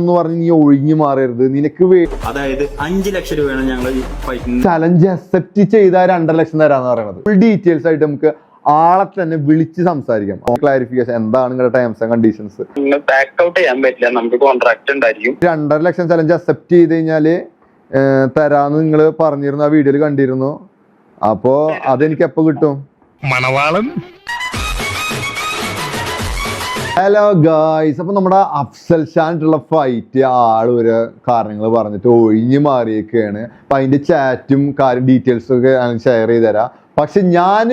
എന്ന് പറഞ്ഞ് നീ ഒഴിഞ്ഞു മാറരുത്. നിനക്ക് അതായത് അഞ്ചു ലക്ഷം രൂപയാണ് ഞങ്ങൾ ഫൈറ്റിന് ചലഞ്ച് അക്സെപ്റ്റ് ചെയ്താൽ രണ്ടര ലക്ഷം തരാന്ന് പറയുന്നത്. ഫുൾ ഡീറ്റെയിൽസ് ആയിട്ട് നമുക്ക് ആളെ തന്നെ വിളിച്ച് സംസാരിക്കാം. ക്ലാരിഫിക്കേഷൻ എന്താണ് നിങ്ങളുടെ times and conditions back out ചെയ്യാൻ പറ്റില്ല. നമുക്ക് കോൺട്രാക്ട് ഉണ്ടായിരിക്കും. രണ്ടര ലക്ഷം ചലഞ്ച് അക്സെപ്റ്റ് ചെയ്ത് കഴിഞ്ഞാൽ തരാന്ന് നിങ്ങൾ പറഞ്ഞിരുന്നു ആ വീഡിയോയിൽ കണ്ടിരുന്നു. അപ്പോ അതെനിക്ക് എപ്പോ കിട്ടും? മണവാളൻ? ഹലോ ഗായ്സ് അപ്പൊ നമ്മുടെ അഫ്സൽ ഷാനായിട്ടുള്ള ഫൈറ്റ് ആൾ ഒരു കാരണങ്ങൾ പറഞ്ഞിട്ട് ഒഴിഞ്ഞു മാറിയൊക്കെയാണ് അപ്പൊ അതിന്റെ ചാറ്റും കാര്യം ഡീറ്റെയിൽസും ഒക്കെ ഷെയർ ചെയ്ത് തരാം. പക്ഷെ ഞാൻ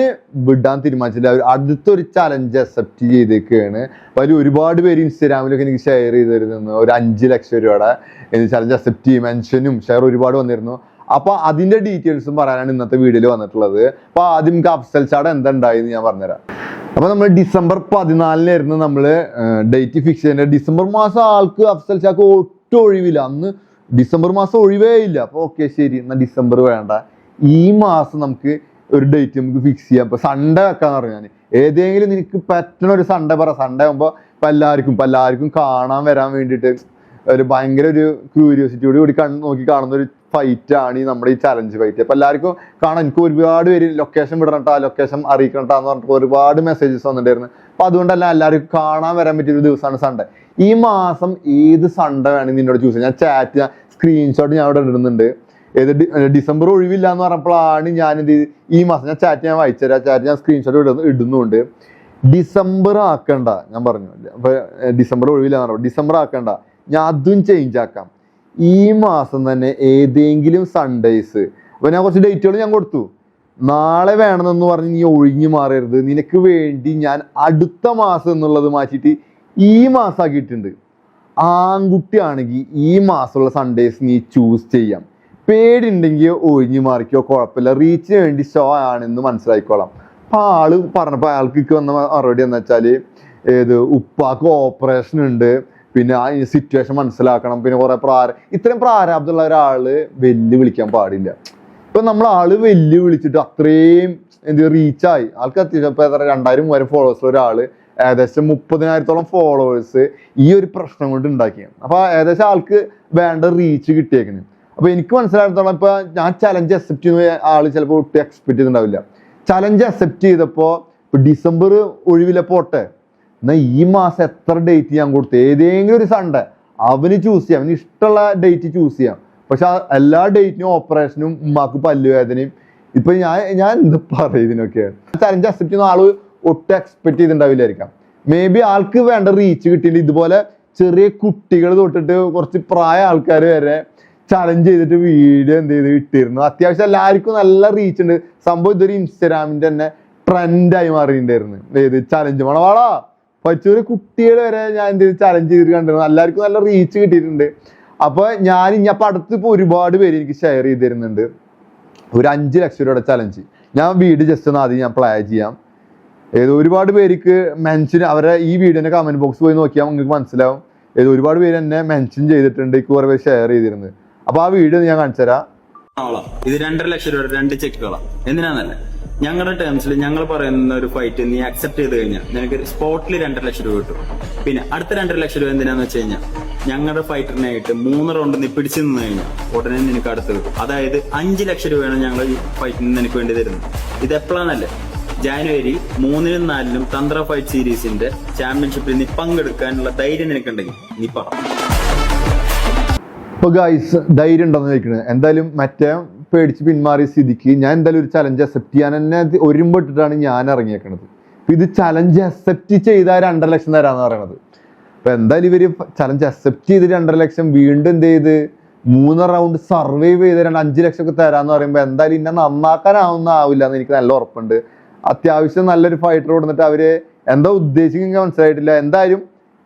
വിടാൻ തീരുമാനിച്ചില്ല അടുത്തൊരു ചലഞ്ച് അക്സെപ്റ്റ് ചെയ്തേക്കാണ്. അതിൽ ഒരുപാട് പേര് ഇൻസ്റ്റാഗ്രാമിലൊക്കെ എനിക്ക് ഷെയർ ചെയ്ത് തരുന്നു ഒരു അഞ്ച് ലക്ഷം രൂപയുടെ. ചലഞ്ച് അക്സെപ്റ്റ് ചെയ്യും. മെൻഷനും ഷെയർ ഒരുപാട് വന്നിരുന്നു. അപ്പൊ അതിന്റെ ഡീറ്റെയിൽസും പറയാനാണ് ഇന്നത്തെ വീഡിയോയിൽ വന്നിട്ടുള്ളത്. അപ്പോൾ ആദ്യം അഫ്സൽ ചാട എന്താ ഉണ്ടായെന്ന് ഞാൻ പറഞ്ഞുതരാം. അപ്പൊ നമ്മൾ ഡിസംബർ പതിനാലിനായിരുന്നു നമ്മൾ ഡേറ്റ് ഫിക്സ് ചെയ്യുന്നത് ഡിസംബർ മാസം ആൾക്ക് അഫ്സൽ ചാക്ക് ഒട്ടും ഒഴിവില്ല. അന്ന് ഡിസംബർ മാസം ഒഴിവേ ഇല്ല. അപ്പൊ ഓക്കെ ശരി. എന്നാൽ ഡിസംബർ വേണ്ട. ഈ മാസം നമുക്ക് ഒരു ഡേറ്റ് നമുക്ക് ഫിക്സ് ചെയ്യാം. ഇപ്പൊ സൺഡേ വെക്കാന്ന് പറഞ്ഞു ഞാൻ ഏതെങ്കിലും നിനക്ക് പറ്റണ ഒരു സൺഡേ പറ. സൺഡേ ആകുമ്പോ ഇപ്പൊ എല്ലാവർക്കും ഇപ്പൊ എല്ലാവർക്കും കാണാൻ വരാൻ വേണ്ടിയിട്ട് ഒരു ഭയങ്കര ഒരു ക്യൂരിയോസിറ്റിയോട് കൂടി കണ്ണ് നോക്കി കാണുന്ന ഒരു ഫൈറ്റ് ആണ് ഈ നമ്മുടെ ഈ ചലഞ്ച് ഫൈറ്റ് അപ്പോൾ എല്ലാവർക്കും കാണാൻ എനിക്ക് ഒരുപാട് പേര് ലൊക്കേഷൻ വിടണട്ടാ ലൊക്കേഷൻ അറിയിക്കണട്ടാന്ന് പറഞ്ഞിട്ട് ഒരുപാട് മെസ്സേജസ് വന്നിട്ടുണ്ടായിരുന്നു. അപ്പോൾ അതുകൊണ്ടല്ല എല്ലാവർക്കും കാണാൻ വരാൻ പറ്റിയ ഒരു ദിവസമാണ് സൺഡേ ഈ മാസം ഏത് സൺഡേ വേണമെങ്കിൽ നിന്നോട് ചൂസ് ചെയ്യാം ഞാൻ ചാറ്റ് ഞാൻ സ്ക്രീൻഷോട്ട് ഞാൻ അവിടെ ഇടുന്നുണ്ട്. ഏത് ഡിസംബർ ഒഴിവില്ല എന്ന് പറഞ്ഞപ്പോഴാണ് ഞാൻ എന്ത് ഈ മാസം ഞാൻ ചാറ്റ് ഞാൻ വായിച്ചുതരാം. ചാറ്റ് ഞാൻ സ്ക്രീൻഷോട്ട് ഇടുന്നു ഇടുന്നുണ്ട്. ഡിസംബർ ആക്കണ്ട ഞാൻ പറഞ്ഞു. അപ്പൊ ഡിസംബർ ഒഴിവില്ല എന്ന് പറഞ്ഞു. ഡിസംബർ ആക്കണ്ട. ഞാൻ അതും ചേഞ്ച് ആക്കാം. ഈ മാസം തന്നെ ഏതെങ്കിലും സൺഡേസ് അപ്പൊ ഞാൻ കുറച്ച് ഡേറ്റുകൾ ഞാൻ കൊടുത്തു. നാളെ വേണമെന്ന് പറഞ്ഞ് നീ ഒഴിഞ്ഞു മാറരുത്. നിനക്ക് വേണ്ടി ഞാൻ അടുത്ത മാസം എന്നുള്ളത് മാറ്റിയിട്ട് ഈ മാസാക്കിയിട്ടുണ്ട്. ആൺകുട്ടിയാണെങ്കിൽ ഈ മാസമുള്ള സൺഡേസ് നീ ചൂസ് ചെയ്യാം. പേടിണ്ടെങ്കിൽ ഒഴിഞ്ഞു മാറിക്കോ കുഴപ്പമില്ല റീച്ചിന് വേണ്ടി ഷോ ആണെന്ന് മനസ്സിലാക്കിക്കോളാം അപ്പൊ ആൾ പറഞ്ഞപ്പോ അയാൾക്ക് വന്ന മറുപടി എന്ന് വെച്ചാൽ ഏത് ഉപ്പാക്ക് ഓപ്പറേഷൻ ഉണ്ട്. പിന്നെ ആ സിറ്റുവേഷൻ മനസ്സിലാക്കണം. പിന്നെ കുറെ പ്രാര ഇത്രയും പ്രാരാബ്ദമുള്ള ഒരാൾ വെല്ലുവിളിക്കാൻ പാടില്ല. ഇപ്പൊ നമ്മൾ ആൾ വെല്ലുവിളിച്ചിട്ട് അത്രയും എന്ത് റീച്ചായി ആൾക്ക് അത്യാവശ്യം ഇപ്പൊ എത്ര രണ്ടായിരം മൂവായിരം ഫോളോവേഴ്സ് ഒരാൾ ഏകദേശം മുപ്പതിനായിരത്തോളം ഫോളോവേഴ്സ് ഈ ഒരു പ്രശ്നം കൊണ്ട് ഉണ്ടാക്കിയാണ് അപ്പൊ ഏകദേശം ആൾക്ക് വേണ്ട റീച്ച് കിട്ടിയേക്കണ്. അപ്പൊ എനിക്ക് മനസ്സിലായിടത്തോളം ഇപ്പൊ ഞാൻ ചലഞ്ച് അക്സെപ്റ്റ് ചെയ്യുന്ന ആൾ ചിലപ്പോൾ ഒട്ടും എക്സ്പെക്ട് ചെയ്തിട്ടുണ്ടാവില്ല. ചലഞ്ച് അക്സെപ്റ്റ് ചെയ്തപ്പോ ഡിസംബർ ഒഴിവിലെ പോട്ടെ. എന്നാ ഈ മാസം എത്ര ഡേറ്റ് ഞാൻ കൊടുത്തു? ഏതെങ്കിലും ഒരു സൺഡേ അവന് ചൂസ് ചെയ്യാം. അവന് ഇഷ്ടമുള്ള ഡേറ്റ് ചൂസ് ചെയ്യാം. പക്ഷെ എല്ലാ ഡേറ്റിനും ഓപ്പറേഷനും ഉമ്മാക്ക് പല്ലുവേദനയും. ഇപ്പൊ ഞാൻ ഞാൻ എന്ത് പറയും ഇതിനൊക്കെ? ചലഞ്ച് അക്സെപ്റ്റ് ചെയ്യുന്ന ആൾ ഒട്ടും എക്സ്പെക്ട് ചെയ്തിട്ടുണ്ടാവില്ലായിരിക്കാം. മേ ബി ആൾക്ക് വേണ്ട റീച്ച് കിട്ടിയില്ല. ഇതുപോലെ ചെറിയ കുട്ടികൾ തൊട്ടിട്ട് കുറച്ച് പ്രായ ആൾക്കാർ വരെ ചലഞ്ച് ചെയ്തിട്ട് വീഡിയോ എന്ത് ചെയ്ത് ഇട്ടിരുന്നു. അത്യാവശ്യം എല്ലാവർക്കും നല്ല റീച്ച് ഉണ്ട്. സംഭവം ഇതൊരു ഇൻസ്റ്റാഗ്രാമിന്റെ തന്നെ ട്രെൻഡായി മാറിയിട്ടുണ്ടായിരുന്നു. ഏത്? ചലഞ്ച് മണവാളാ. പച്ചൂര് കുട്ടികൾ വരെ ഞാൻ എന്ത് ചെയ്ത്? ചലഞ്ച് ചെയ്തിട്ട് കണ്ടിരുന്നു. എല്ലാവർക്കും നല്ല റീച്ച് കിട്ടിയിട്ടുണ്ട്. അപ്പൊ ഞാൻ ഇനി അപ്പൊ അടുത്ത് ഇപ്പൊ ഒരുപാട് പേര് എനിക്ക് ഷെയർ ചെയ്ത് തരുന്നുണ്ട് ഒരു അഞ്ച് ലക്ഷം രൂപയുടെ ചലഞ്ച് ഞാൻ വീട് ജസ്റ്റ് ഒന്ന് ആദ്യം ഞാൻ പ്ലേ ചെയ്യാം. ഏതോ ഒരുപാട് പേർക്ക് മെൻഷൻ അവരെ ഈ വീഡിയോന്റെ കമന്റ് ബോക്സ് പോയി നോക്കിയാൽ നിങ്ങൾക്ക് മനസ്സിലാവും. ഏതോ ഒരുപാട് പേര് എന്നെ മെൻഷൻ ചെയ്തിട്ടുണ്ട്. കുറെ പേര് ഷെയർ ചെയ്തിരുന്നത് അപ്പൊ ആ വീഡിയോ ഞാൻ കാണിച്ചു തരാം ഇത് രണ്ടര ലക്ഷം രൂപ രണ്ട് ചെക്കുകളാണ് എന്തിനാന്നല്ലേ? ഞങ്ങളുടെ ടേംസിൽ ഞങ്ങൾ പറയുന്ന ഒരു ഫൈറ്റ് നീ അക്സെപ്റ്റ് ചെയ്ത് കഴിഞ്ഞാൽ നിനക്ക് സ്പോട്ടിൽ രണ്ടര ലക്ഷം രൂപ കിട്ടും. പിന്നെ അടുത്ത രണ്ടര ലക്ഷം രൂപ എന്തിനാന്ന് വെച്ച് കഴിഞ്ഞാൽ ഞങ്ങളുടെ ഫൈറ്ററിനായിട്ട് മൂന്ന് റൗണ്ട് നീ പിടിച്ചു നിന്ന് കഴിഞ്ഞാൽ ഉടനെ നിനക്ക് അടുത്ത് കിട്ടും. അതായത് അഞ്ച് ലക്ഷം രൂപയാണ് ഞങ്ങൾ ഈ ഫൈറ്റിന് നിനക്ക് വേണ്ടി തരുന്നത്. ഇത് എപ്പോഴാണല്ലേ ജാനുവരി മൂന്നിനും നാലിനും തന്ത്ര ഫൈറ്റ് സീരീസിന്റെ ചാമ്പ്യൻഷിപ്പിൽ നീ പങ്കെടുക്കാനുള്ള ധൈര്യം നിനക്കുണ്ടെങ്കിൽ നീ പറ. ഇപ്പൊ ഗൈസ് ധൈര്യം ഉണ്ടെന്ന് ചോദിക്കുന്നത് എന്തായാലും മറ്റേ പേടിച്ച് പിന്മാറിയ സ്ഥിതിക്ക് ഞാൻ എന്തായാലും ഒരു ചലഞ്ച് അക്സെപ്റ്റ് ചെയ്യാൻ തന്നെ ഒരുമ്പിട്ടിട്ടാണ് ഞാൻ ഇറങ്ങിയേക്കണത്. ഇത് ചലഞ്ച് അക്സെപ്റ്റ് ചെയ്താൽ രണ്ടര ലക്ഷം തരാന്ന് പറയണത്. അപ്പൊ എന്തായാലും ഇവർ ചലഞ്ച് അക്സെപ്റ്റ് ചെയ്ത് രണ്ടര ലക്ഷം വീണ്ടും എന്ത് ചെയ്ത്? മൂന്ന് റൗണ്ട് സർവൈവ് ചെയ്ത് രണ്ട് അഞ്ച് ലക്ഷം ഒക്കെ തരാന്ന് പറയുമ്പോ എന്തായാലും ഇന്നെ നന്നാക്കാനാവുന്ന ആവില്ല എന്ന് എനിക്ക് നല്ല ഉറപ്പുണ്ട്. അത്യാവശ്യം നല്ലൊരു ഫൈറ്റർ കൊടുത്തിട്ട് അവർ എന്താ ഉദ്ദേശിക്കുന്ന മനസ്സിലായിട്ടില്ല. എന്തായാലും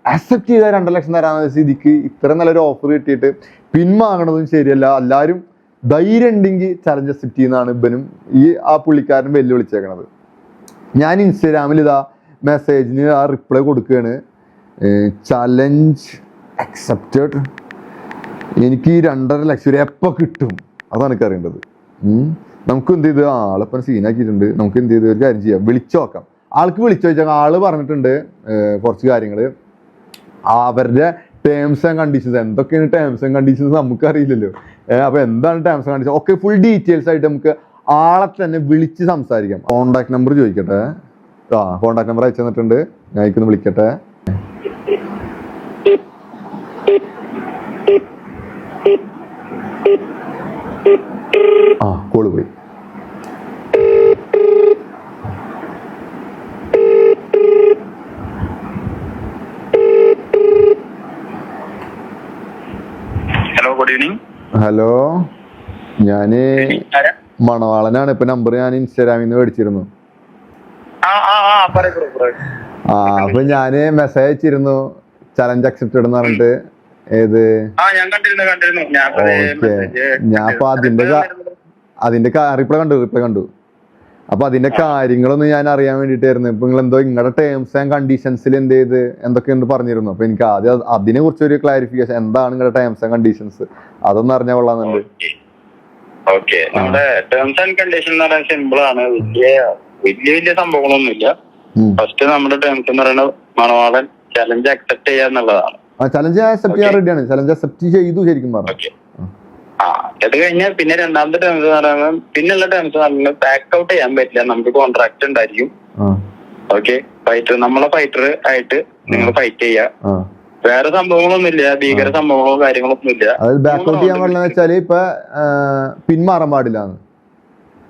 അക്സെപ്റ്റ് ചെയ്ത രണ്ടര ലക്ഷം തരാന്ന സ്ഥിതിക്ക് ഇത്ര നല്ലൊരു ഓഫർ കിട്ടിയിട്ട് പിൻവാങ്ങണതും ശരിയല്ല. എല്ലാവരും ധൈര്യം ഉണ്ടെങ്കിൽ ചലഞ്ച് അക്സെപ്റ്റ് ചെയ്യുന്നതാണ് ഇവനും ഈ ആ പുള്ളിക്കാരൻ വെല്ലുവിളിച്ചേക്കണത്. ഞാൻ ഇൻസ്റ്റാഗ്രാമിൽ ഇതാ മെസ്സേജിന് ആ റിപ്ലൈ കൊടുക്കുകയാണ്. ചലഞ്ച് അക്സെപ്റ്റഡ് എനിക്ക് ഈ രണ്ടര ലക്ഷം രൂപ എപ്പോൾ കിട്ടും? അതാണ് എനിക്ക് അറിയേണ്ടത്. നമുക്ക് എന്ത് ചെയ്ത്? ആളെപ്പം സീനാക്കിയിട്ടുണ്ട്. നമുക്ക് എന്ത് ചെയ്ത്? ഒരു കാര്യം ചെയ്യാം. വിളിച്ചു നോക്കാം. ആൾക്ക് വിളിച്ചു വെച്ചാൽ ആൾ പറഞ്ഞിട്ടുണ്ട് കുറച്ച് കാര്യങ്ങൾ അവരുടെ ടേംസ് ആൻഡ് കണ്ടീഷൻസ് എന്തൊക്കെയാണ് ടേംസ് ആൻഡ് കണ്ടീഷൻസ് നമുക്ക് അറിയില്ലല്ലോ ഏഹ് അപ്പൊ എന്താണ് ടൈംസ് കാണിച്ചത്? ഒക്കെ ഫുൾ ഡീറ്റെയിൽസ് ആയിട്ട് നമുക്ക് ആളെ തന്നെ വിളിച്ച് സംസാരിക്കാം. കോണ്ടാക്ട് നമ്പർ ചോദിക്കട്ടെ. ആ കോണ്ടാക്ട് നമ്പർ അയച്ചു തന്നിട്ടുണ്ട്. ഞാൻ ഇക്കൊന്ന് വിളിക്കട്ടെ. ആ കോൾ പോയി. ഹലോ ഞാൻ മണവാളനാണ്. ഇപ്പൊ നമ്പർ ഞാൻ ഇൻസ്റ്റാഗ്രാമിൽ നിന്ന് മേടിച്ചിരുന്നു. ആ അപ്പൊ ഞാൻ മെസ്സേജ് അയച്ചിരുന്നു. ചലഞ്ച് അക്സെപ്റ്റഡ് എന്ന് പറഞ്ഞിട്ട്. ഏത്? ഞാൻ അപ്പൊ അതിന്റെ അതിന്റെ റിപ്ലൈ കണ്ടു റിപ്ലൈ കണ്ടു. അപ്പൊ അതിന്റെ കാര്യങ്ങളൊന്നും ഞാൻ അറിയാൻ വേണ്ടിയിട്ടായിരുന്നു. ഇപ്പൊ നിങ്ങൾ എന്തോ നിങ്ങളുടെ ടേംസ് ആൻഡ് കണ്ടീഷൻസിൽ എന്ത് ചെയ്ത് എന്തൊക്കെയെന്ന് പറഞ്ഞിരുന്നു. അപ്പൊ എനിക്ക് ആദ്യം അത് അതിനെ കുറിച്ച് ഒരു ക്ലാരിഫിക്കേഷൻ എന്താണ് നിങ്ങളുടെ ടേംസ് ആൻഡ് കണ്ടീഷൻസ് അതൊന്നും അറിഞ്ഞാൽ കൊള്ളാന്നുണ്ട് ഓക്കെ. നമ്മുടെ ടേംസ് ആൻഡ് കണ്ടീഷൻ എന്ന് പറയുന്നത് സിമ്പിൾ ആണ്. വലിയ വലിയ വലിയ സംഭവങ്ങളൊന്നുമില്ല. ഫസ്റ്റ് നമ്മുടെ ടേംസ് എന്ന് പറയുന്നത് മണവാളൻ ചലഞ്ച് അക്സെപ്റ്റ് ചെയ്യുക എന്നുള്ളതാണ് ചലഞ്ച് അക്സെപ്റ്റ് ചെയ്യാൻ റെഡിയാണ് ചലഞ്ച് അക്സെപ്റ്റ് ചെയ്തു ശരിക്കും പറഞ്ഞു. ആ അത് കഴിഞ്ഞാൽ പിന്നെ രണ്ടാമത്തെ ടേംസ് എന്ന് പറയുന്നത് പിന്നെയുള്ള ടേംസ് എന്ന് പറയുന്നത് ബാക്ക് ഔട്ട് ചെയ്യാൻ പറ്റില്ല. നമുക്ക് കോൺട്രാക്ട് ഉണ്ടായിരിക്കും. ഓക്കെ ഫൈറ്റർ നമ്മളെ ഫൈറ്റർ ആയിട്ട് നിങ്ങൾ ഫൈറ്റ് ചെയ്യുക വേറെ സംഭവങ്ങളൊന്നുമില്ല. ഭീകര സംഭവങ്ങളോ കാര്യങ്ങളോ ഒന്നുമില്ല അതായത് ബാക്ക് ഔട്ട് ചെയ്യാൻ പാടില്ല വെച്ചാൽ ഇപ്പൊ പിന്മാറാൻ പാടില്ല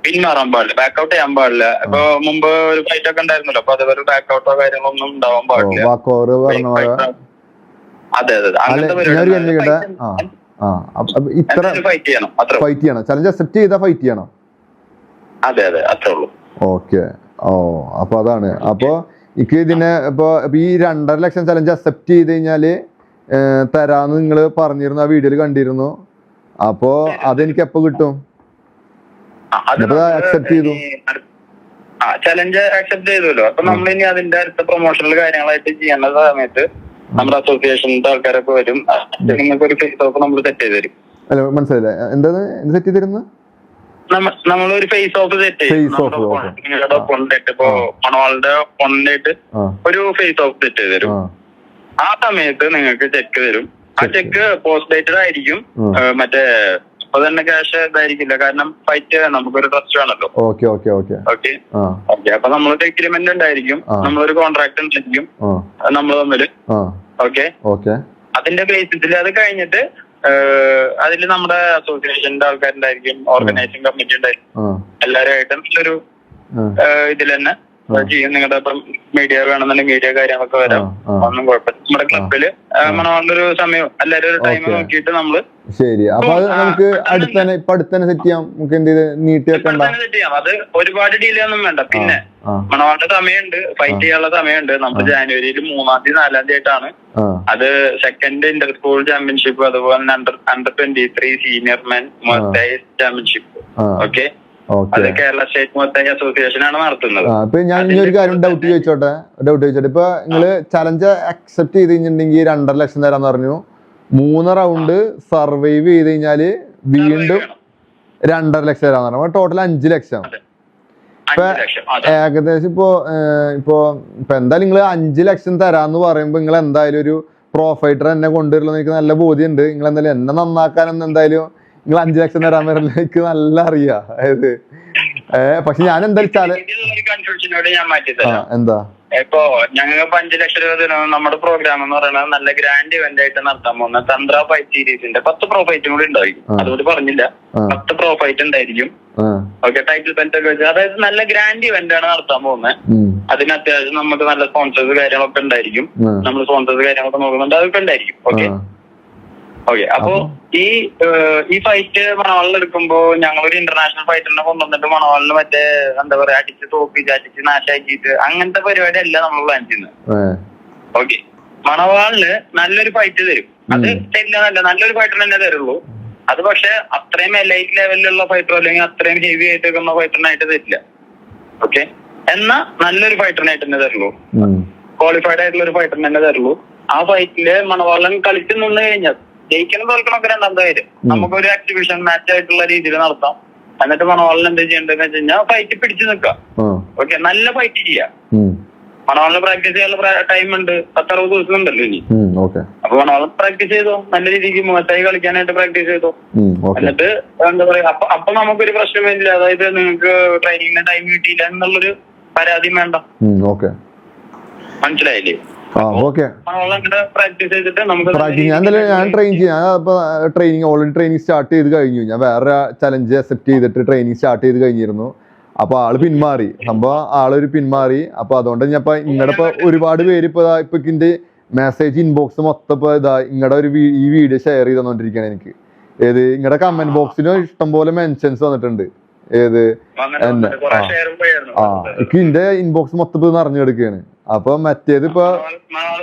പിന്മാറാൻ പാടില്ല. ബാക്ക് ഔട്ട് ചെയ്യാൻ പാടില്ല. ഇപ്പൊ മുമ്പ് ഒരു ഫൈറ്റ് ഒക്കെ ഉണ്ടായിരുന്നല്ലോ. അപ്പൊ അതേപോലെ ബാക്ക് ഔട്ടോ കാര്യങ്ങളോ ഒന്നും ഉണ്ടാവാൻ പാടില്ല. അതെ അതെ അങ്ങനത്തെ പരിപാടി ആ ഇത്ര ഫൈറ്റ് ചെയ്യണം ഫൈറ്റ് ചെയ്യണം. ചലഞ്ച് അക്സെപ്റ്റ് ചെയ്താൽ ഫൈറ്റ് ചെയ്യണം. അതെ അതെ അത്രേ ഉള്ളൂ. ഓക്കെ ഓ അപ്പൊ അതാണ്. അപ്പൊ എനിക്ക് ഇതിനെ ഇപ്പൊ ഈ രണ്ടര ലക്ഷം ചലഞ്ച് അക്സെപ്റ്റ് ചെയ്ത് കഴിഞ്ഞാൽ തരാന്ന് നിങ്ങൾ പറഞ്ഞിരുന്നു ആ വീഡിയോയിൽ കണ്ടിരുന്നു. അപ്പോ അതെനിക്ക് എപ്പോ കിട്ടും? അക്സെപ്റ്റ് ചെയ്തു. ചലഞ്ച് അക്സെപ്റ്റ് ചെയ്തല്ലോ. അപ്പൊ നമ്മൾ ഇനി അതിന്റെ അടുത്ത പ്രൊമോഷണൽ കാര്യങ്ങളായിട്ട് ചെയ്യേണ്ട സമയത്ത് നമ്മുടെ അസോസിയേഷന്റെ ആൾക്കാരൊക്കെ വരും. നിങ്ങൾക്ക് ഒരു ഫേസ് ഓഫ് നമ്മൾ സെറ്റ് ചെയ്ത് തരും. അല്ല മനസ്സിലായില്ല? എന്ത് സെറ്റ് ചെയ്ത് നമ്മൾ ഒരു ഫേസ് ഓഫ് സെറ്റ് ചെയ്യും. ഇപ്പൊ മണവാളുടെ കൊണ്ടിട്ട് ഒരു ഫേസ് ഓഫ് സെറ്റ് ചെയ്ത് തരും. ആ. സമയത്ത് നിങ്ങൾക്ക് ചെക്ക് തരും. ആ ചെക്ക് പോസ്റ്റ് ഡേറ്റഡ് ആയിരിക്കും. മറ്റേ ഇപ്പൊ തന്നെ ക്യാഷ് ഇതായിരിക്കില്ല. കാരണം ഫൈറ്റ് നമുക്കൊരു ട്രസ്റ്റ് വേണമല്ലോ okay okay okay okay okay അപ്പൊ നമ്മളൊരു എഗ്രിമെന്റ് ഉണ്ടായിരിക്കും. നമ്മളൊരു കോൺട്രാക്ട് ഉണ്ടായിരിക്കും. നമ്മൾ തമ്മിൽ ഓക്കെ ഓക്കെ അതിന്റെ ബേസിസിൽ അത് കഴിഞ്ഞിട്ട് അതിൽ നമ്മുടെ അസോസിയേഷന്റെ ആൾക്കാരുണ്ടായിരിക്കും ഓർഗനൈസിംഗ് കമ്മിറ്റി ഉണ്ടായിരിക്കും. എല്ലാവരുമായിട്ടും ഒരു ഇതിൽ തന്നെ. ചെയ്യും. നിങ്ങളുടെ ഇപ്പം മീഡിയ വേണമെന്നുണ്ടെങ്കിൽ മീഡിയ കാര്യങ്ങളൊക്കെ വരാം. ഒന്നും കുഴപ്പമില്ല. നമ്മുടെ ക്ലബിൽ മണവാളുടെ ഒരു സമയം എല്ലാരും ഒരു ടൈം. നോക്കിയിട്ട് നമ്മൾ ശരി. അപ്പൊ അത് നമുക്ക് അടുത്തന്നെ ഇപ്പൊ അടുത്തന്നെ സെറ്റ് ചെയ്യാം. നമുക്ക് എന്ത് ചെയ്ത് നീട്ടി വെക്കണ്ട? സെറ്റ് ചെയ്യാം. അത് ഒരുപാട് ഡിലേ ഒന്നും വേണ്ട. പിന്നെ മണവാളിന്റെ സമയമുണ്ട്. ഫൈറ്റ് ചെയ്യാനുള്ള സമയമുണ്ട്. നമ്മൾ ജാനുവരിയിൽ മൂന്നാം തീയതി നാലാം തീയതി ആയിട്ടാണ്. അത് സെക്കൻഡ് ഇന്റർ സ്കൂൾ ചാമ്പ്യൻഷിപ്പ് അതുപോലെ തന്നെ under under twenty three senior men championship okay അത് കേരള സ്റ്റേറ്റ് മൊത്തം അസോസിയേഷൻ ആണ് നടത്തുന്നത്. ഇപ്പൊ ഞാൻ ഇനി ഒരു കാര്യം ഡൗട്ട് ചോദിച്ചോട്ടെ? ഡൗട്ട് ചോദിച്ചോട്ടെ. ഇപ്പൊ നിങ്ങൾ ചലഞ്ച് അക്സെപ്റ്റ് ചെയ്ത് കഴിഞ്ഞിട്ടുണ്ടെങ്കിൽ രണ്ടര ലക്ഷം തരാന്ന് പറഞ്ഞു. മൂന്ന് റൗണ്ട് സർവൈവ് ചെയ്ത് കഴിഞ്ഞാൽ വീണ്ടും രണ്ടര ലക്ഷം തരാന്ന് പറഞ്ഞു. ടോട്ടൽ അഞ്ച് ലക്ഷം. ഇപ്പൊ ഏകദേശം ഇപ്പോ ഇപ്പോ ഇപ്പൊ എന്തായാലും നിങ്ങൾ അഞ്ച് ലക്ഷം തരാന്ന് പറയുമ്പോ നിങ്ങൾ എന്തായാലും ഒരു പ്രോഫൈറ്റർ എന്നെ കൊണ്ടുവരില്ലെന്ന് എനിക്ക് നല്ല ബോധ്യമുണ്ട് നിങ്ങൾ എന്തായാലും എന്നെ നന്നാക്കാനൊന്നും എന്തായാലും നിങ്ങൾ അഞ്ചു ലക്ഷം തരാൻ വരില്ല എനിക്ക് നല്ല അറിയാ. അതായത് ഏഹ് പക്ഷെ ഞാൻ എന്താ വെച്ചാൽ എന്താ? ഇപ്പോ ഞങ്ങൾക്ക് ഇപ്പൊ അഞ്ചു ലക്ഷം രൂപ തരുന്ന നമ്മുടെ പ്രോഗ്രാം എന്ന് പറയുന്നത് നല്ല ഗ്രാൻഡ് ഇവന്റ് ആയിട്ട് നടത്താൻ പോകുന്ന തന്ത്ര ഫൈറ്റ് സീരീസിന്റെ പത്ത് പ്രോ ഫൈറ്റും കൂടി ഉണ്ടായിരിക്കും. അതുകൊണ്ട് പറഞ്ഞില്ല. പത്ത് പ്രോ ഫൈറ്റ് ഉണ്ടായിരിക്കും ഓക്കെ ടൈറ്റിൽ ബെൽറ്റ് ഒക്കെ വെച്ച് അതായത് നല്ല ഗ്രാൻഡ് ഇവന്റ് ആണ് നടത്താൻ പോകുന്നത്. അതിന് അത്യാവശ്യം നമുക്ക് നല്ല സ്പോൺസേഴ്സ് കാര്യങ്ങളൊക്കെ ഉണ്ടായിരിക്കും. നമ്മൾ സ്പോൺസേഴ്സ് കാര്യങ്ങളൊക്കെ നോക്കുന്നുണ്ട് അതൊക്കെ ഉണ്ടായിരിക്കും. ഓക്കെ. ഓക്കെ അപ്പോ ഈ ഈ ഫൈറ്റ് മണവാളിൽ എടുക്കുമ്പോ ഞങ്ങളൊരു ഇന്റർനാഷണൽ ഫൈറ്ററിനെ കൊണ്ടുവന്നിട്ട് മണവാളിൽ മറ്റേ എന്താ പറയാ അടിച്ച് തോപ്പിച്ച് അടിച്ച് നാശാക്കിയിട്ട് അങ്ങനത്തെ പരിപാടി അല്ല നമ്മൾ പ്ലാൻ ചെയ്യുന്നത്. ഓക്കെ മണവാളിൽ നല്ലൊരു ഫൈറ്റ് തരും. അത് തരില്ല നല്ലൊരു ഫൈറ്റർ തന്നെ തരുള്ളൂ. അത് പക്ഷെ അത്രയും എലൈറ്റ് ലെവലിലുള്ള ഫൈറ്ററോ അല്ലെങ്കിൽ അത്രയും ഹെവി ആയിട്ട് വെക്കുന്ന ഫൈറ്ററിനായിട്ട് തരില്ല. ഓക്കെ എന്നാ നല്ലൊരു ഫൈറ്ററിനായിട്ട് തന്നെ തരുള്ളൂ. ക്വാളിഫൈഡ് ആയിട്ടുള്ള ഒരു ഫൈറ്ററിന് തന്നെ തരുള്ളൂ. ആ ഫൈറ്റിൽ മണവാളൻ കളിച്ചു നിന്ന് കഴിഞ്ഞാൽ ജയിക്കണം തോൽക്കണമൊക്കെ രണ്ടാമത്തെ കാര്യം നമുക്കൊരു എക്സിബിഷൻ മാച്ച് ആയിട്ടുള്ള രീതിയിൽ നടത്താം. എന്നിട്ട് മണവാളൻ എന്താ ചെയ്യേണ്ടതെന്ന് വെച്ച് കഴിഞ്ഞാൽ ഫൈറ്റ് പിടിച്ചു നിൽക്കാം. ഓക്കെ നല്ല ഫൈറ്റ് ചെയ്യാം. മണവാളിന് പ്രാക്ടീസ് ചെയ്യാനുള്ള ടൈം ഉണ്ട്. പത്തറുപത് ദിവസം ഉണ്ടല്ലോ ഇനി. അപ്പൊ മണവാളം പ്രാക്ടീസ് ചെയ്തോ. നല്ല രീതിക്ക് മോശമായി കളിക്കാനായിട്ട് പ്രാക്ടീസ് ചെയ്തോ. എന്നിട്ട് എന്താ പറയാ അപ്പൊ അപ്പൊ നമുക്കൊരു പ്രശ്നമില്ല അതായത് നിങ്ങൾക്ക് ട്രെയിനിങ്ങിന് ടൈം കിട്ടിയില്ല എന്നുള്ളൊരു പരാതിയും വേണ്ട. മനസ്സിലായില്ലേ? പ്രാക്ടീസ് ഞാൻ ഞാൻ ട്രെയിൻ ചെയ്യാം. ഞാൻ ട്രെയിനിങ് ഓൾറെഡി ട്രെയിനിങ് സ്റ്റാർട്ട് ചെയ്ത് കഴിഞ്ഞു. ഞാൻ വേറെ ചലഞ്ച് അക്സെപ്റ്റ് ചെയ്തിട്ട് ട്രെയിനിങ് സ്റ്റാർട്ട് ചെയ്ത് കഴിഞ്ഞിരുന്നു. അപ്പൊ ആൾ പിന്മാറി. സംഭവം ആളൊരു പിന്മാറി. അപ്പൊ അതുകൊണ്ട് ഞാൻ ഇപ്പൊ ഇങ്ങടെ ഇപ്പൊ ഒരുപാട് പേര് ഇപ്പൊ ഇപ്പൊ ഇതിന്റെ മെസ്സേജ് ഇൻബോക്സ് മൊത്തം ഇപ്പൊ ഇതാ ഇങ്ങടെ ഒരു ഈ വീഡിയോ ഷെയർ ചെയ്ത് തന്നോണ്ടിരിക്കുകയാണ് എനിക്ക്. ഏത് ഇങ്ങടെ കമന്റ് ബോക്സിന് ഇഷ്ടംപോലെ മെൻഷൻസ് വന്നിട്ടുണ്ട്. ഏത്? ആ. എനിക്ക് ഇന്റെ ഇൻബോക്സ് മൊത്തം നിറഞ്ഞു കിടക്കുകയാണ് അപ്പൊ മറ്റേത് ഇപ്പൊ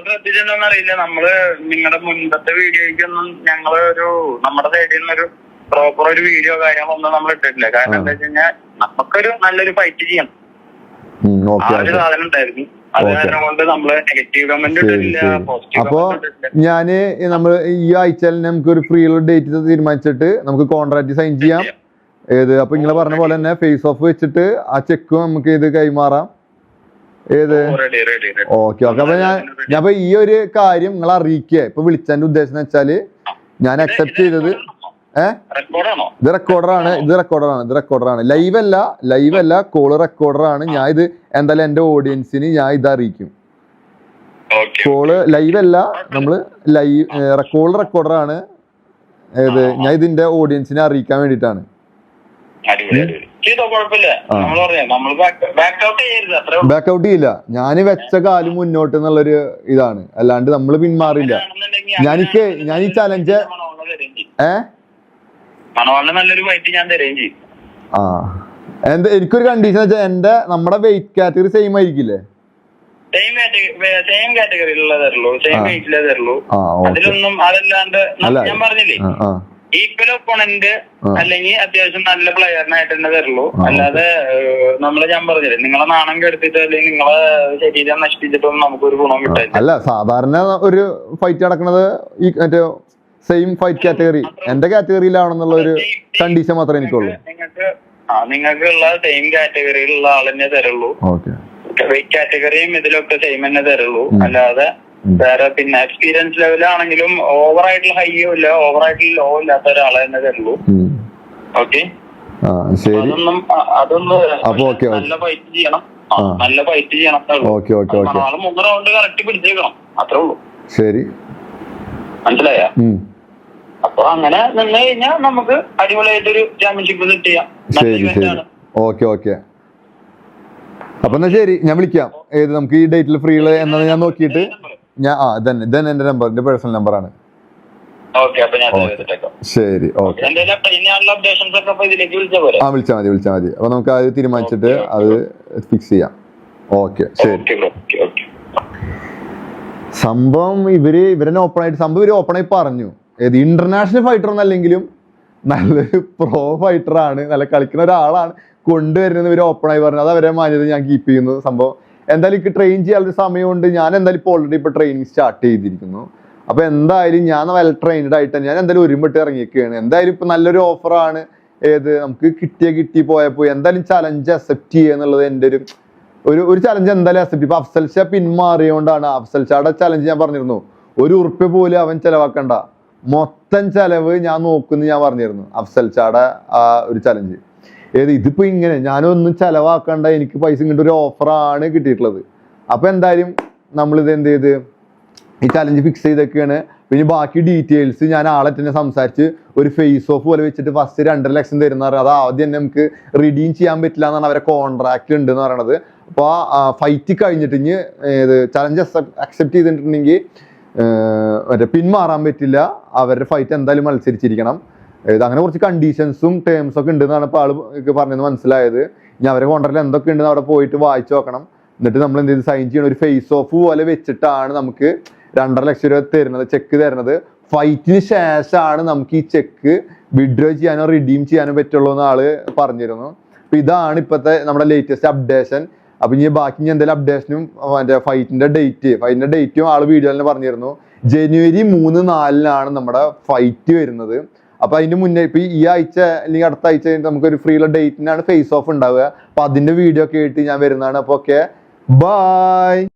ശ്രദ്ധിച്ചിട്ടുണ്ടെന്നറിയില്ല നമ്മൾ നിങ്ങളുടെ മുൻപത്തെ വീഡിയോയ്ക്കൊന്നും ഞങ്ങൾ ഒരു നമ്മുടെ സൈഡിൽ നിന്നൊരു പ്രോപ്പർ ഒരു വീഡിയോ കാര്യങ്ങളൊന്നും നമ്മൾ ഇട്ടിട്ടില്ല. കാരണം എന്താ വെച്ച് കഴിഞ്ഞാൽ നമുക്കൊരു നല്ലൊരു ഫൈറ്റ് ചെയ്യണം. ആ ഒരു സാധനം ഉണ്ടായിരുന്നു. നമ്മൾ അപ്പൊ ഞാൻ നമ്മൾ ഈ ആഴ്ച നമുക്ക് ഒരു ഫ്രീ ഉള്ള ഡേറ്റ് തീരുമാനിച്ചിട്ട് നമുക്ക് കോൺട്രാക്ട് സൈൻ ചെയ്യാം. ഏത്? അപ്പൊ ഇങ്ങളെ പറഞ്ഞ പോലെ തന്നെ ഫേസ് ഓഫ് വെച്ചിട്ട് ആ ചെക്ക് നമുക്ക് ഇത് കൈമാറാം. ഏത്? ഓക്കെ ഓക്കെ അപ്പൊ ഞാൻ ഞാൻ അപ്പൊ ഈ ഒരു കാര്യം നിങ്ങൾ അറിയിക്കുക ഇപ്പൊ വിളിച്ചതിന്റെ ഉദ്ദേശം എന്ന് വെച്ചാൽ ഞാൻ അക്സെപ്റ്റ് ചെയ്തത് ഏഹ് ഇത് റെക്കോർഡറാണ് ഇത് റെക്കോർഡറാണ് ഇത് റെക്കോർഡറാണ് ലൈവ് അല്ല. ലൈവ് അല്ല. കോൾ റെക്കോർഡറാണ് ഞാൻ ഇത് എന്തായാലും എന്റെ ഓഡിയൻസിന് ഞാൻ ഇത് അറിയിക്കും. കോൾ ലൈവ് അല്ല. നമ്മൾ ലൈവ് കോൾ റെക്കോർഡറാണ് ഏത്? ഞാൻ ഇതിന്റെ ഓഡിയൻസിനെ അറിയിക്കാൻ വേണ്ടിയിട്ടാണ്. ബാക്ക് ഔട്ട് ചെയ്യില്ല. ഞാൻ വെച്ച കാൽ മുന്നോട്ട് എന്നുള്ളൊരു ഇതാണ്. അല്ലാണ്ട് നമ്മൾ പിന്മാറില്ല. ഞാനിക്ക് ഞാൻ ഈ ചലഞ്ച്. ഏ? നല്ലൊരു ഞാൻ ആ. എന്താ എനിക്കൊരു കണ്ടീഷൻ വെച്ചാൽ എന്റെ നമ്മുടെ വെയിറ്റ് കാറ്റഗറി സെയിം ആയിരിക്കില്ലേ? സെയിം സെയിം കാറ്റഗറിയിലുള്ള തരുള്ളൂ സെയിം. വെയിറ്റിലേ തരുള്ളൂ അതിലൊന്നും അതല്ലാണ്ട് ഞാൻ പറഞ്ഞില്ലേ? Equal opponent. അല്ലെങ്കിൽ അത്യാവശ്യം നല്ല പ്ലെയറിനായിട്ട് തന്നെ തരുള്ളൂ. അല്ലാതെ നമ്മൾ ഞാൻ പറഞ്ഞില്ലേ നിങ്ങളെ നാണം കെടുത്തിട്ട് അല്ലെങ്കിൽ നിങ്ങളെ ശരീരം നശിപ്പിച്ചിട്ടൊന്നും നമുക്കൊരു ഗുണം കിട്ടില്ല അല്ല സാധാരണ ഒരു ഫൈറ്റ് നടക്കുന്നത് ഈ മറ്റേ സെയിം ഫൈറ്റ് കാറ്റഗറി എന്റെ കാറ്റഗറിയിലാണെന്നുള്ള ഒരു കണ്ടീഷൻ മാത്രമേ എനിക്കുള്ളൂ. നിങ്ങൾക്ക് നിങ്ങൾക്കുള്ള സെയിം കാറ്റഗറിയിലുള്ള ആളെന്നെ തരുള്ളൂ. കാറ്റഗറിയും ഇതിലൊക്കെ സെയിം തന്നെ തരുള്ളൂ. അല്ലാതെ. വേറെ പിന്നെ എക്സ്പീരിയൻസ് ലെവലാണെങ്കിലും ഓവർ ആയിട്ടുള്ള ഹൈയോ ഇല്ല ഓവർ ആയിട്ടുള്ള ലോ ഇല്ലാത്ത ഒരാളെ തന്നെ തരുള്ളൂ. ഓക്കെ അതൊന്നും അതൊന്ന്. നല്ല ഫൈറ്റ് ചെയ്യണം. നല്ല ഫൈറ്റ് ചെയ്യണം ആൾ മൂന്ന് റൗണ്ട് കറക്റ്റ് പിടിച്ചേക്കണം. അത്രേ ഉള്ളൂ. ശരി. മനസ്സിലായ? അപ്പൊ അങ്ങനെ നിന്ന് കഴിഞ്ഞാൽ നമുക്ക് അടിപൊളിയായിട്ടൊരു ചാമ്പ്യൻഷിപ്പ് സെറ്റ് ചെയ്യാം. ശരി ശരി. ഓക്കെ ഓക്കെ അപ്പൊ എന്നാ ശരി ഞാൻ വിളിക്കാം. ഏത് നമുക്ക് ഈ ഡേറ്റിൽ ഫ്രീ ഉള്ള എന്നാണ് ഞാൻ നോക്കിയിട്ട്. ഞാൻ ആ ഇതന്നെ ഇതന്നെ എന്റെ നമ്പർ എന്റെ പേഴ്സണൽ നമ്പറാണ് ശരി ഓക്കെ ആ വിളിച്ചാൽ മതി വിളിച്ചാൽ മതി. അപ്പൊ നമുക്ക് അത് തീരുമാനിച്ചിട്ട് അത് ഫിക്സ് ചെയ്യാം. ഓക്കെ ശരി. സംഭവം ഇവർ ഇവരെ ഓപ്പൺ ആയിട്ട് സംഭവം ഇവർ ഓപ്പൺ ആയി പറഞ്ഞു. ഏത് ഇന്റർനാഷണൽ ഫൈറ്റർ എന്നല്ലെങ്കിലും നല്ലൊരു പ്രോ ഫൈറ്റർ ആണ് നല്ല കളിക്കുന്ന ഒരാളാണ് കൊണ്ടുവരുന്നത് ഇവർ ഓപ്പൺ ആയി പറഞ്ഞു. അത് അവരെ മാന്യത ഞാൻ കീപ്പ് ചെയ്യുന്നു. സംഭവം എന്തായാലും എനിക്ക് ട്രെയിൻ ചെയ്യാനുള്ള സമയമുണ്ട്. ഞാൻ എന്തായാലും ഇപ്പോൾ ഓൾറെഡി ഇപ്പോൾ ട്രെയിനിങ് സ്റ്റാർട്ട് ചെയ്തിരിക്കുന്നു. അപ്പോൾ എന്തായാലും ഞാൻ വെൽ ട്രെയിൻഡ് ആയിട്ട് ഞാൻ എന്തായാലും ഒരുമിട്ട് ഇറങ്ങിയൊക്കെയാണ് എന്തായാലും ഇപ്പൊ നല്ലൊരു ഓഫറാണ് ഏത് നമുക്ക് കിട്ടിയ കിട്ടി പോയപ്പോ എന്തായാലും ചലഞ്ച് അക്സെപ്റ്റ് ചെയ്യുക എന്നുള്ളത് എന്റെ ഒരു ഒരു ഒരു ചലഞ്ച് എന്തായാലും അക്സെപ്റ്റ് ഇപ്പൊ അഫ്സൽ ഷാ പിന്മാറിയോണ്ടാണ് അഫ്സൽ ഷാടെ ചലഞ്ച് ഞാൻ പറഞ്ഞിരുന്നു. ഒരു ഉറുപ്പ്യ പോലും അവൻ ചെലവാക്കണ്ട. മൊത്തം ചെലവ് ഞാൻ നോക്കുന്നു ഞാൻ പറഞ്ഞിരുന്നു. അഫ്സൽ ഷാടെ ആ ഒരു ചലഞ്ച് ഏത് ഇതിപ്പോ ഇങ്ങനെ ഞാനൊന്നും ചെലവാക്കണ്ട എനിക്ക് പൈസ ഇങ്ങോട്ട് ഒരു ഓഫറാണ് കിട്ടിയിട്ടുള്ളത്. അപ്പൊ എന്തായാലും നമ്മൾ ഇത് എന്ത് ചെയ്ത്? ഈ ചലഞ്ച് ഫിക്സ് ചെയ്തൊക്കെയാണ് പിന്നെ ബാക്കി ഡീറ്റെയിൽസ് ഞാൻ ആളെ തന്നെ സംസാരിച്ച് ഒരു ഫേസ് ഓഫ് പോലെ വെച്ചിട്ട് ഫസ്റ്റ് രണ്ടര ലക്ഷം തരുന്ന അത് ആദ്യം തന്നെ നമുക്ക് റിഡീം ചെയ്യാൻ പറ്റില്ല എന്നാണ് അവരെ കോൺട്രാക്ട് ഉണ്ട് എന്ന് പറയണത്. അപ്പോൾ ആ ഫൈറ്റ് കഴിഞ്ഞിട്ട് ഇനി ഏത് ചലഞ്ച് അക്സെപ്റ്റ് ചെയ്തിട്ടുണ്ടെങ്കിൽ മറ്റേ പിന്മാറാൻ പറ്റില്ല. അവരുടെ ഫൈറ്റ് എന്തായാലും മത്സരിച്ചിരിക്കണം. ഇത് അങ്ങനെ കുറച്ച് കണ്ടീഷൻസും ടേംസ് ഒക്കെ ഉണ്ടെന്നാണ് ഇപ്പോൾ ആൾ പറഞ്ഞത് മനസ്സിലായത്. ഇനി അവരെ കോൺട്രാക്റ്റിൽ എന്തൊക്കെ ഉണ്ടെന്ന് അവിടെ പോയിട്ട് വായിച്ചു നോക്കണം. എന്നിട്ട് നമ്മൾ എന്ത് ചെയ്ത്? സൈൻ ചെയ്യണം. ഒരു ഫേസ് ഓഫ് പോലെ വെച്ചിട്ടാണ് നമുക്ക് രണ്ടര ലക്ഷം രൂപ തരുന്നത് ചെക്ക് തരുന്നത്. ഫൈറ്റിന് ശേഷമാണ് നമുക്ക് ഈ ചെക്ക് വിഡ്രോ ചെയ്യാനോ റിഡീം ചെയ്യാനോ പറ്റുള്ളൂ എന്ന് ആൾ പറഞ്ഞിരുന്നു. അപ്പൊ ഇതാണ് ഇപ്പോഴത്തെ നമ്മുടെ ലേറ്റസ്റ്റ് അപ്ഡേഷൻ അപ്പൊ ഇനി ബാക്കി ഇനി എന്തെങ്കിലും അപ്ഡേഷനും മറ്റേ ഫൈറ്റിന്റെ ഡേറ്റ് ഫൈറ്റിന്റെ ഡേറ്റും ആൾ വീഡിയോയിൽ പറഞ്ഞിരുന്നു. ജനുവരി മൂന്ന് നാലിനാണ് നമ്മുടെ ഫൈറ്റ് വരുന്നത്. അപ്പൊ അതിന് മുന്നേ ഇപ്പൊ ഈ ആഴ്ച അല്ലെങ്കിൽ അടുത്ത ആഴ്ച നമുക്കൊരു നമുക്ക് ഒരു ഫ്രീ ഉള്ള ഡേറ്റിനാണ് ഫേസ് ഓഫ് ഉണ്ടാവുക. അപ്പോൾ അതിന്റെ വീഡിയോ ഒക്കെ ആയിട്ട് ഞാൻ വരുന്നതാണ്. അപ്പോൾ ഓക്കെ ബൈ